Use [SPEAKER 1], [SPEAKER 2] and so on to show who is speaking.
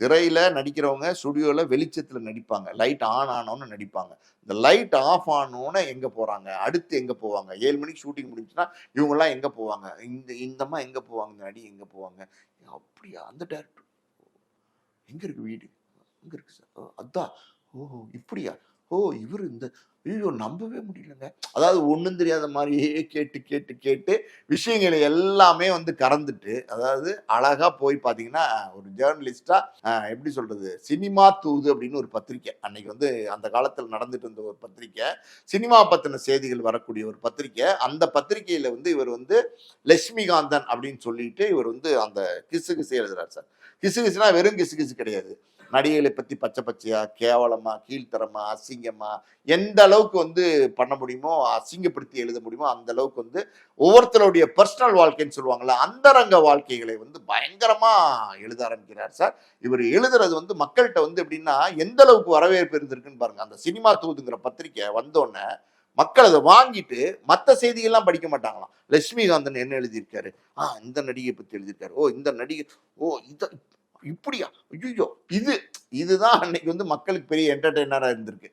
[SPEAKER 1] திரையில் நடிக்கிறவங்க ஸ்டுடியோவில் வெளிச்சத்தில் நடிப்பாங்க. லைட் ஆன் ஆனோன்னு நடிப்பாங்க. இந்த லைட் ஆஃப் ஆனோன்னு எங்கே போகிறாங்க அடுத்து எங்கே போவாங்க? ஏழு மணிக்கு ஷூட்டிங் முடிஞ்சுன்னா இவங்கெல்லாம் எங்கே போவாங்க? இந்த இந்தம்மா எங்கே போவாங்க? இந்த நடி எங்கே போவாங்க? அப்படியா? அந்த டேரக்டர். எங்கே இருக்குது வீடு? எங்கே இருக்குது சார்? ஓ, அதான். ஓஹோ இப்படியா? ஓ இவர் இந்த ஐயோ நம்பவே முடியலங்க. அதாவது ஒன்றும் தெரியாத மாதிரியே கேட்டு கேட்டு கேட்டு விஷயங்களை எல்லாமே வந்து கறந்துட்டு அதாவது அழகாக போய் பார்த்தீங்கன்னா ஒரு ஜேர்னலிஸ்டாக எப்படி சொல்கிறது சினிமா தூது அப்படின்னு ஒரு பத்திரிக்கை. அன்னைக்கு வந்து அந்த காலத்தில் நடந்துட்டு இருந்த ஒரு பத்திரிக்கை. சினிமா பற்றின செய்திகள் வரக்கூடிய ஒரு பத்திரிக்கை. அந்த பத்திரிக்கையில் வந்து இவர் வந்து லட்சுமிகாந்தன் அப்படின்னு சொல்லிட்டு இவர் வந்து அந்த கிசு கிசு எழுதுறார் சார். கிசு கிசுனா வெறும் கிசு கிசு கிடையாது. நடிகைகளை பற்றி பச்சை பச்சையா கேவலமாக கீழ்த்தரமாக அசிங்கமாக எந்த அளவு அளவுக்கு வந்து பண்ண முடியுமோ அசிங்கப்படுத்தி எழுத முடியுமோ அந்த அளவுக்கு வந்து ஒவ்வொருத்தருடைய பர்சனல் வாழ்க்கைன்னு சொல்லுவாங்கல்ல அந்தரங்க வாழ்க்கைகளை வந்து பயங்கரமா எழுத ஆரம்பிக்கிறார் சார். இவர் எழுதுறது வந்து மக்கள்கிட்ட வந்து எப்படின்னா எந்த அளவுக்கு வரவேற்பு இருந்திருக்குன்னு பாருங்க. அந்த சினிமா தூதுங்கிற பத்திரிக்கை வந்தோடனே மக்கள் அதை வாங்கிட்டு மற்ற செய்திகள்லாம் படிக்க மாட்டாங்களாம். லட்சுமிகாந்தன் என்ன எழுதியிருக்காரு? ஆ இந்த நடிகை பத்தி எழுதியிருக்காரு. ஓ இந்த நடிகை ஓ இத இப்படியா? ஐயோ இது இதுதான் அன்னைக்கு வந்து மக்களுக்கு பெரிய என்டர்டெய்னராக இருந்திருக்கு.